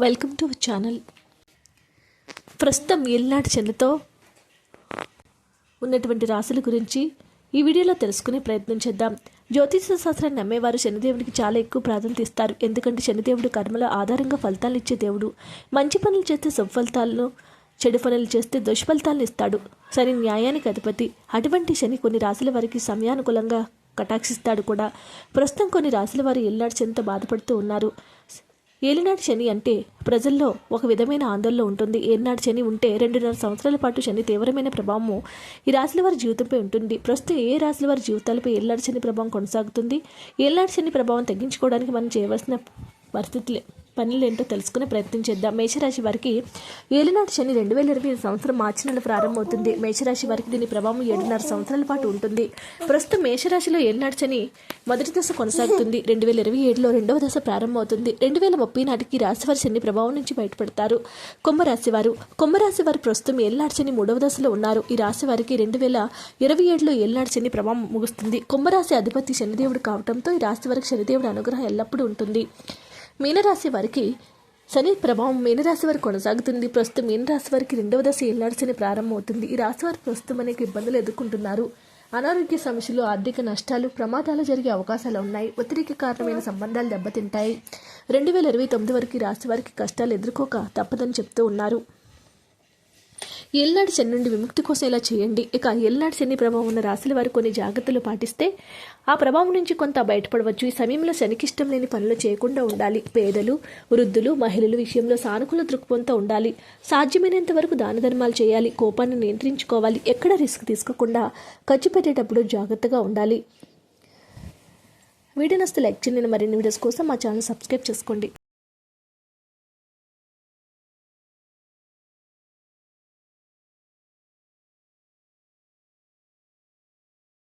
Welcome to channel ప్రస్తుతం ఏలినాటి చెన్నతో ఉన్నటువంటి రాశుల గురించి ఈ వీడియోలో తెలుసుకునే ప్రయత్నం చేద్దాం. జ్యోతిష శాస్త్రాన్ని నమ్మేవారు శనిదేవుడికి చాలా ఎక్కువ ప్రాధాన్యత ఇస్తారు. ఎందుకంటే శనిదేవుడు కర్మల ఆధారంగా ఫలితాలు ఇచ్చే దేవుడు. మంచి పనులు చేస్తే సుఫలితాలను చెడు పనులు చేస్తే దుష్ఫలితాలను ఇస్తాడు. శని న్యాయానికి అధిపతి. అటువంటి శని కొన్ని రాశుల వారికి సమయానుకూలంగా కటాక్షిస్తాడు కూడా. ప్రస్తుతం కొన్ని రాశుల వారు ఎల్లాడి బాధపడుతూ ఉన్నారు. ఏలినాటి శని అంటే ప్రజల్లో ఒక విధమైన ఆందోళన ఉంటుంది. ఏలినాటి శని ఉంటే రెండున్నర సంవత్సరాల పాటు శని తీవ్రమైన ప్రభావము ఈ రాశుల వారి జీవితంపై ఉంటుంది. ప్రస్తుతం ఏ రాశుల వారి జీవితాలపై ఏలినాటి శని ప్రభావం కొనసాగుతుంది? ఏలినాటి శని ప్రభావం తగ్గించుకోవడానికి మనం చేయవలసిన పరిస్థితులే. పనులు ఏంటో తెలుసుకునే ప్రయత్నం చేద్దాం. మేషరాశి వారికి ఏలినాటి శని రెండు వేల ఇరవై ఐదు సంవత్సరం మార్చి నెల ప్రారంభమవుతుంది. మేషరాశి వారికి దీని ప్రభావం ఏడున్నర సంవత్సరాల పాటు ఉంటుంది. ప్రస్తుతం మేషరాశిలో ఏలినాటి శని మొదటి దశ కొనసాగుతుంది. రెండు వేల ఇరవై ఏడులో రెండవ దశ ప్రారంభమవుతుంది. రెండు వేల ముప్పై నాటికి రాశివారి శని ప్రభావం నుంచి బయటపడతారు. కుంభరాశి వారు కుంభరాశి వారు ప్రస్తుతం ఏలినాటి శని మూడవ దశలో ఉన్నారు. ఈ రాశి వారికి రెండు వేల ఇరవై ఏడులో ఏలినాటి శని ప్రభావం ముగుస్తుంది. కుంభరాశి అధిపతి శనిదేవుడు కావడంతో ఈ రాశి వారికి శనిదేవుడు అనుగ్రహం ఎల్లప్పుడూ ఉంటుంది. మీనరాశి వారికి శని ప్రభావం మీనరాశి వారు కొనసాగుతుంది. ప్రస్తుతం మీనరాశి వారికి రెండవ దశ ఏళ్ళనాడు శని ప్రారంభమవుతుంది ఈ రాశి వారు ప్రస్తుతం అనేక ఇబ్బందులు ఎదుర్కొంటున్నారు. అనారోగ్య సమస్యలు ఆర్థిక నష్టాలు ప్రమాదాలు జరిగే అవకాశాలు ఉన్నాయి. ఒత్తిడికి కారణమైన సంబంధాలు దెబ్బతింటాయి. రెండు వేల ఇరవై తొమ్మిది వరకు రాశి వారికి కష్టాలు ఎదుర్కోక తప్పదని చెప్తూ ఉన్నారు. ఎల్నాడు శని నుండి విముక్తి కోసం ఇలా చేయండి. ఇక ఎల్నాడు శని ప్రభావం ఉన్న రాశుల వారు కొన్ని జాగ్రత్తలు పాటిస్తే ఆ ప్రభావం నుంచి కొంత బయటపడవచ్చు. ఈ సమయంలో శనికిష్టం లేని పనులు చేయకుండా ఉండాలి. పేదలు వృద్ధులు మహిళలు విషయంలో సానుకూల దృక్పథంతో ఉండాలి. సాధ్యమైనంత వరకు దాన ధర్మాలు చేయాలి. కోపాన్ని నియంత్రించుకోవాలి. ఎక్కడ రిస్క్ తీసుకోకుండా ఖర్చు పెట్టేటప్పుడు జాగ్రత్తగా ఉండాలి. వీడియో నస్తే లైక్ చేయండి. మరిన్ని వీడియోస్ కోసం మా ఛానల్ సబ్స్క్రైబ్ చేసుకోండి.